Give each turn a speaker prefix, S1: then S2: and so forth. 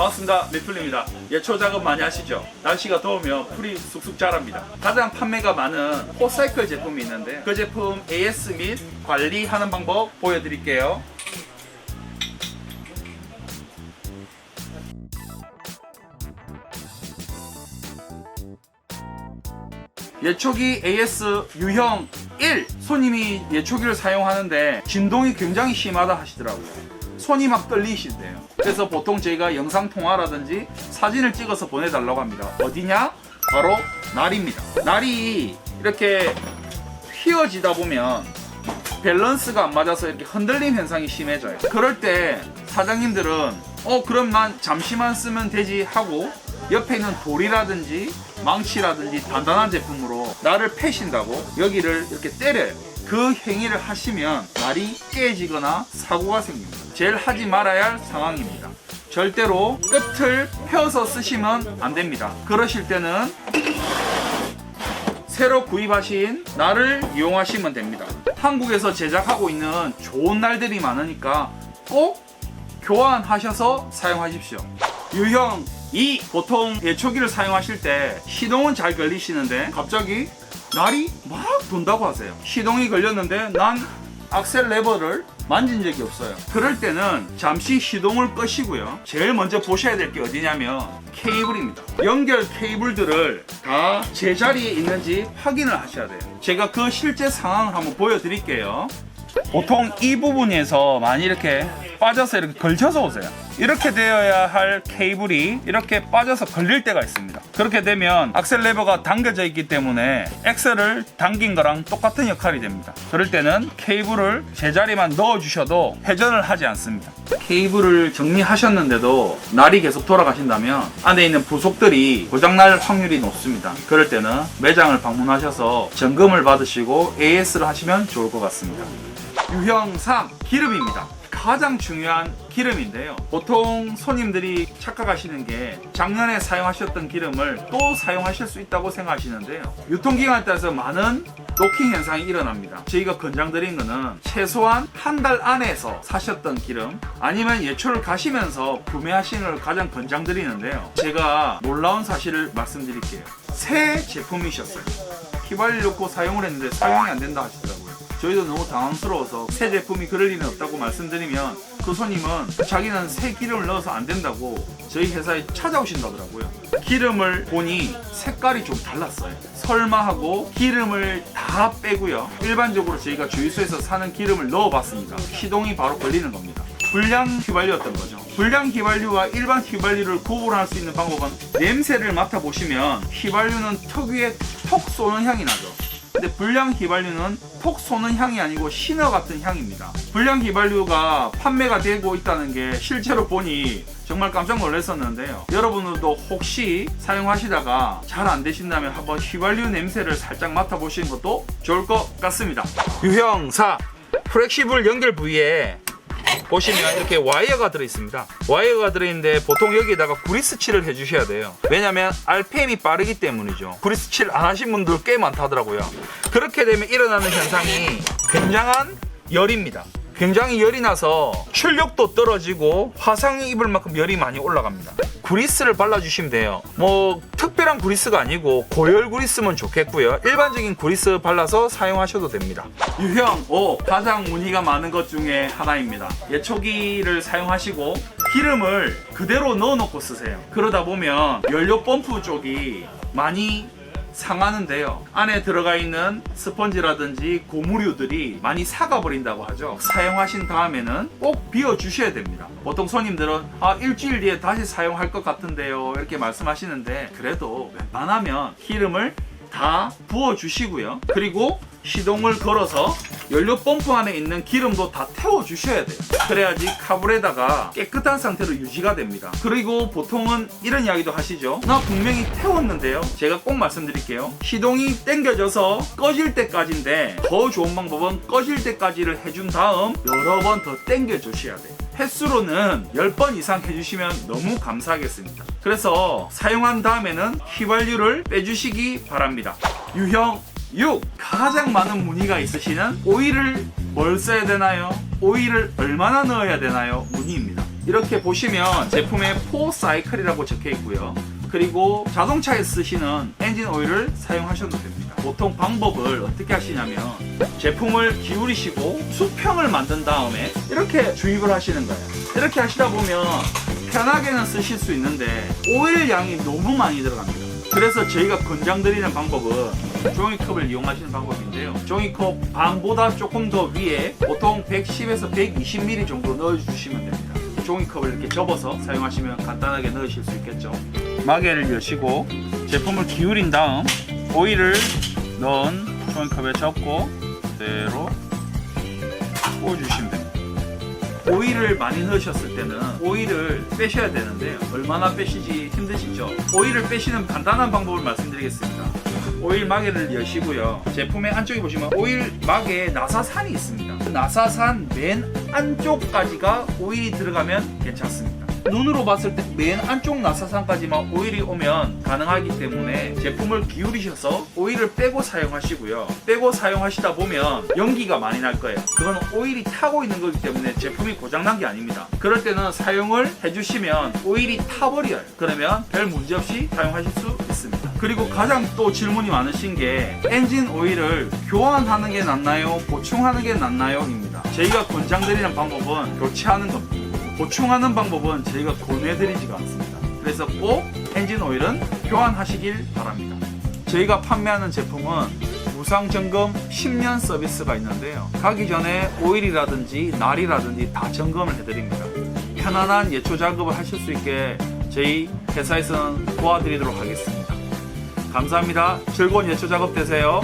S1: 반갑습니다. 리플입니다. 예초 작업 많이 하시죠? 날씨가 더우면 풀이 쑥쑥 자랍니다. 가장 판매가 많은 호사이클 제품이 있는데 그 제품 AS 및 관리하는 방법 보여드릴게요. 예초기 AS 유형 1 손님이 예초기를 사용하는데 진동이 굉장히 심하다 하시더라고요. 손이 막 떨리신대요. 그래서 보통 저희가 영상 통화라든지 사진을 찍어서 보내달라고 합니다. 어디냐? 바로 날입니다. 날이 이렇게 휘어지다 보면 밸런스가 안 맞아서 이렇게 흔들림 현상이 심해져요. 그럴 때 사장님들은 어 그럼 난 잠시만 쓰면 되지 하고 옆에 있는 돌이라든지 망치라든지 단단한 제품으로 날을 패신다고 여기를 이렇게 때려요. 그 행위를 하시면 날이 깨지거나 사고가 생깁니다. 제일 하지 말아야 할 상황입니다. 절대로 끝을 펴서 쓰시면 안 됩니다. 그러실 때는 새로 구입하신 날을 이용하시면 됩니다. 한국에서 제작하고 있는 좋은 날들이 많으니까 꼭 교환하셔서 사용하십시오. 유형 2 보통 예초기를 사용하실 때 시동은 잘 걸리시는데 갑자기 날이 막 돈다고 하세요. 시동이 걸렸는데 난 악셀 레버를 만진 적이 없어요. 그럴 때는 잠시 시동을 끄시고요. 제일 먼저 보셔야 될 게 어디냐면 케이블입니다. 연결 케이블들을 다 제자리에 있는지 확인을 하셔야 돼요. 제가 그 실제 상황을 한번 보여드릴게요. 보통 이 부분에서 많이 이렇게 빠져서 이렇게 걸쳐서 오세요. 이렇게 되어야 할 케이블이 이렇게 빠져서 걸릴 때가 있습니다. 그렇게 되면 악셀 레버가 당겨져 있기 때문에 엑셀을 당긴 거랑 똑같은 역할이 됩니다. 그럴 때는 케이블을 제자리만 넣어 주셔도 회전을 하지 않습니다. 케이블을 정리하셨는데도 날이 계속 돌아가신다면 안에 있는 부속들이 고장날 확률이 높습니다. 그럴 때는 매장을 방문하셔서 점검을 받으시고 AS를 하시면 좋을 것 같습니다. 유형 3 기름입니다. 가장 중요한 기름인데요. 보통 손님들이 착각하시는 게 작년에 사용하셨던 기름을 또 사용하실 수 있다고 생각하시는데요. 유통기간에 따라서 많은 로킹 현상이 일어납니다. 저희가 권장드린 거는 최소한 한 달 안에서 사셨던 기름 아니면 예초를 가시면서 구매하시는 걸 가장 권장드리는데요. 제가 놀라운 사실을 말씀드릴게요. 새 제품이셨어요. 휘발유 넣고 사용을 했는데 사용이 안 된다 하시더라고요. 저희도 너무 당황스러워서 새 제품이 그럴 리는 없다고 말씀드리면 그 손님은 자기는 새 기름을 넣어서 안 된다고 저희 회사에 찾아오신다더라고요. 기름을 보니 색깔이 좀 달랐어요. 설마 하고 기름을 다 빼고요. 일반적으로 저희가 주유소에서 사는 기름을 넣어봤습니다. 시동이 바로 걸리는 겁니다. 불량 휘발유였던 거죠. 불량 휘발유와 일반 휘발유를 구분할 수 있는 방법은 냄새를 맡아보시면 휘발유는 특유의 톡 쏘는 향이 나죠. 근데 불량 휘발유는 톡 쏘는 향이 아니고 신어 같은 향입니다. 불량 휘발유가 판매가 되고 있다는 게 실제로 보니 정말 깜짝 놀랐었는데요. 여러분들도 혹시 사용하시다가 잘 안 되신다면 한번 휘발유 냄새를 살짝 맡아보시는 것도 좋을 것 같습니다. 유형 4 프렉시블 연결 부위에 보시면 이렇게 와이어가 들어있습니다. 와이어가 들어있는데 보통 여기에다가 구리스칠을 해주셔야 돼요. 왜냐면 RPM이 빠르기 때문이죠. 구리스칠 안 하신 분들 꽤 많다더라고요. 그렇게 되면 일어나는 현상이 굉장한 열입니다. 굉장히 열이 나서 출력도 떨어지고 화상이 입을 만큼 열이 많이 올라갑니다. 구리스를 발라주시면 돼요. 뭐 특별한 구리스가 아니고 고열 구리스면 좋겠고요. 일반적인 구리스 발라서 사용하셔도 됩니다. 유형 5 가장 문의가 많은 것 중에 하나입니다. 예초기를 사용하시고 기름을 그대로 넣어놓고 쓰세요. 그러다 보면 연료 펌프 쪽이 많이 상하는데요. 안에 들어가 있는 스펀지라든지 고무류들이 많이 사가버린다고 하죠. 사용하신 다음에는 꼭 비워 주셔야 됩니다. 보통 손님들은 아 일주일 뒤에 다시 사용할 것 같은데요 이렇게 말씀하시는데 그래도 웬만하면 기름을 다 부어 주시고요. 그리고 시동을 걸어서 연료 펌프 안에 있는 기름도 다 태워 주셔야 돼요. 그래야지 카불에다가 깨끗한 상태로 유지가 됩니다. 그리고 보통은 이런 이야기도 하시죠. 나 분명히 태웠는데요. 제가 꼭 말씀드릴게요. 시동이 당겨져서 꺼질 때까지인데 더 좋은 방법은 꺼질 때까지를 해준 다음 여러 번더 당겨 주셔야 돼요. 횟수로는 10번 이상 해주시면 너무 감사하겠습니다. 그래서 사용한 다음에는 휘발유를 빼주시기 바랍니다. 유형 6. 가장 많은 문의가 있으시는 오일을 뭘 써야 되나요? 오일을 얼마나 넣어야 되나요? 문의입니다. 이렇게 보시면 제품에 포 사이클이라고 적혀 있고요. 그리고 자동차에 쓰시는 엔진 오일을 사용하셔도 됩니다. 보통 방법을 어떻게 하시냐면 제품을 기울이시고 수평을 만든 다음에 이렇게 주입을 하시는 거예요. 이렇게 하시다 보면 편하게는 쓰실 수 있는데 오일 양이 너무 많이 들어갑니다. 그래서 저희가 권장드리는 방법은 종이컵을 이용하시는 방법인데요. 종이컵 반보다 조금 더 위에 보통 110에서 120ml 정도 넣어주시면 됩니다. 종이컵을 이렇게 접어서 사용하시면 간단하게 넣으실 수 있겠죠. 마개를 여시고 제품을 기울인 다음 오일을 넣은 종이컵에 접고 그대로 부어주시면 됩니다. 오일을 많이 넣으셨을 때는 오일을 빼셔야 되는데 얼마나 빼시지 힘드시죠? 오일을 빼시는 간단한 방법을 말씀드리겠습니다. 오일 마개를 여시고요. 제품의 안쪽에 보시면 오일 마개에 나사산이 있습니다. 그 나사산 맨 안쪽까지가 오일이 들어가면 괜찮습니다. 눈으로 봤을 때 맨 안쪽 나사산까지만 오일이 오면 가능하기 때문에 제품을 기울이셔서 오일을 빼고 사용하시고요. 빼고 사용하시다 보면 연기가 많이 날 거예요. 그건 오일이 타고 있는 거기 때문에 제품이 고장난 게 아닙니다. 그럴 때는 사용을 해주시면 오일이 타버려요. 그러면 별 문제 없이 사용하실 수 있습니다. 그리고 가장 또 질문이 많으신 게 엔진 오일을 교환하는 게 낫나요? 보충하는 게 낫나요? 입니다. 저희가 권장드리는 방법은 교체하는 겁니다. 보충하는 방법은 저희가 권해드리지가 않습니다. 그래서 꼭 엔진 오일은 교환하시길 바랍니다. 저희가 판매하는 제품은 무상 점검 10년 서비스가 있는데요. 가기 전에 오일이라든지 날이라든지 다 점검을 해드립니다. 편안한 예초 작업을 하실 수 있게 저희 회사에서는 도와드리도록 하겠습니다. 감사합니다. 즐거운 예초 작업 되세요.